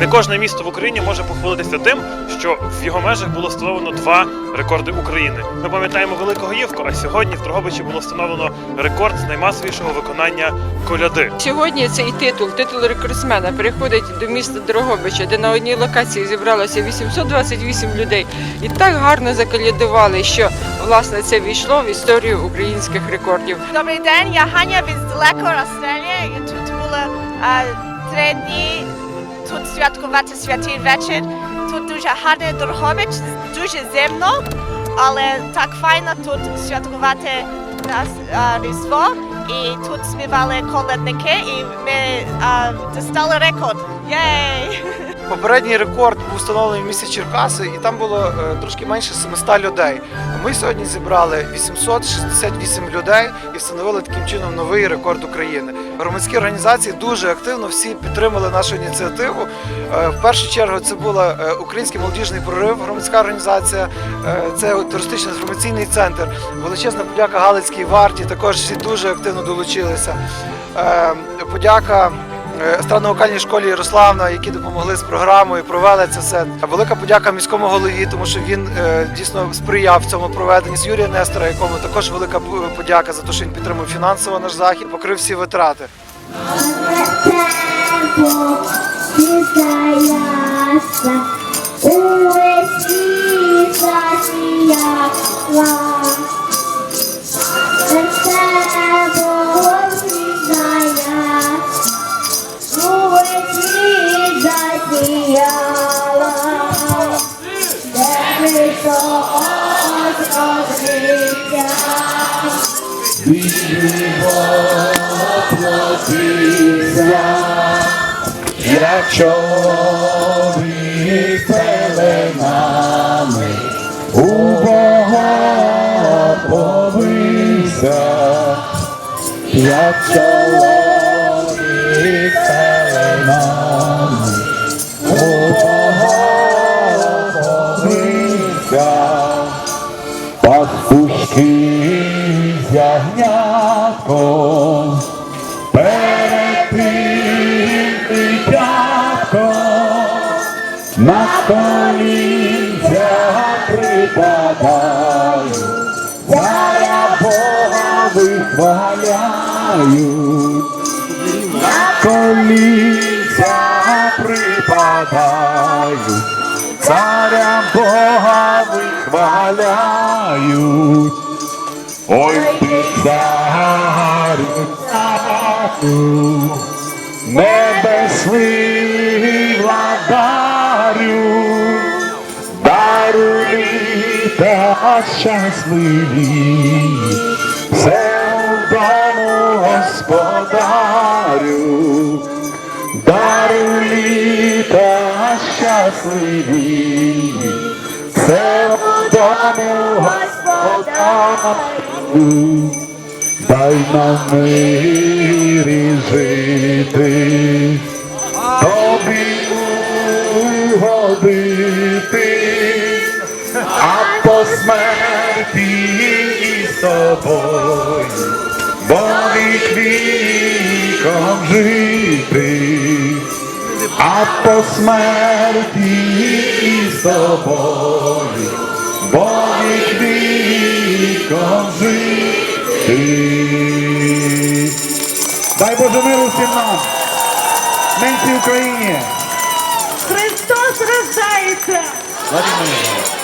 Не кожне місто в Україні може похвалитися тим, що в його межах було встановлено два рекорди України. Ми пам'ятаємо Великого Євку, а сьогодні в Дрогобичі було встановлено рекорд з наймасовішого виконання коляди. Сьогодні цей титул, титул рекордсмена, переходить до міста Дрогобича, де на одній локації зібралося 828 людей. І так гарно заколядували, що власне це війшло в історію українських рекордів. Добрий день, я Ханя з далеко Австралія. І тут було три дні тут святкувати святий вечір. Тут дуже гарний Дрогобич, дуже зимно, але так файно тут святкувати нас а, Різдво. І тут співали колядники, і ми а, достали рекорд. Єй! Попередній рекорд був встановлений в місті Черкаси, і там було е, трошки менше 700 людей. Ми сьогодні зібрали 868 людей і встановили таким чином новий рекорд України. Громадські організації дуже активно всі підтримали нашу ініціативу. Е, В першу чергу це була е, Український молодіжний прорив, громадська організація, це туристично інформаційний центр. Величезна подяка Галицькій варті. Також всі дуже активно долучилися. Подяка естрадно-вокальній школі Ярославна, які допомогли з програмою, провели це все. Велика подяка міському голові, тому що він е, дійсно сприяв цьому проведенні. З Юрія Нестора, якому також велика подяка за те, що він підтримав фінансово наш захід, покрив всі витрати. Zdajasa Де як чоловік пеленами у Бога повився, як чоловік пастушки з ягнятком перед на колінця припадаю, царя Бога вихваляю, на припадаю, царя Бога вихваляю. Ой, ти царю, небесний владарю, даруй літа щасливі, дому господарю, даруй літа щасливі, все дому. Дай нам мирі жити, тобі угодити, а по смерті з тобою, бо вік віком жити, а по смерті з тобою, віком ти. Дай Боже миру всім нам, ненці Україні. Христос рождається! Владимир.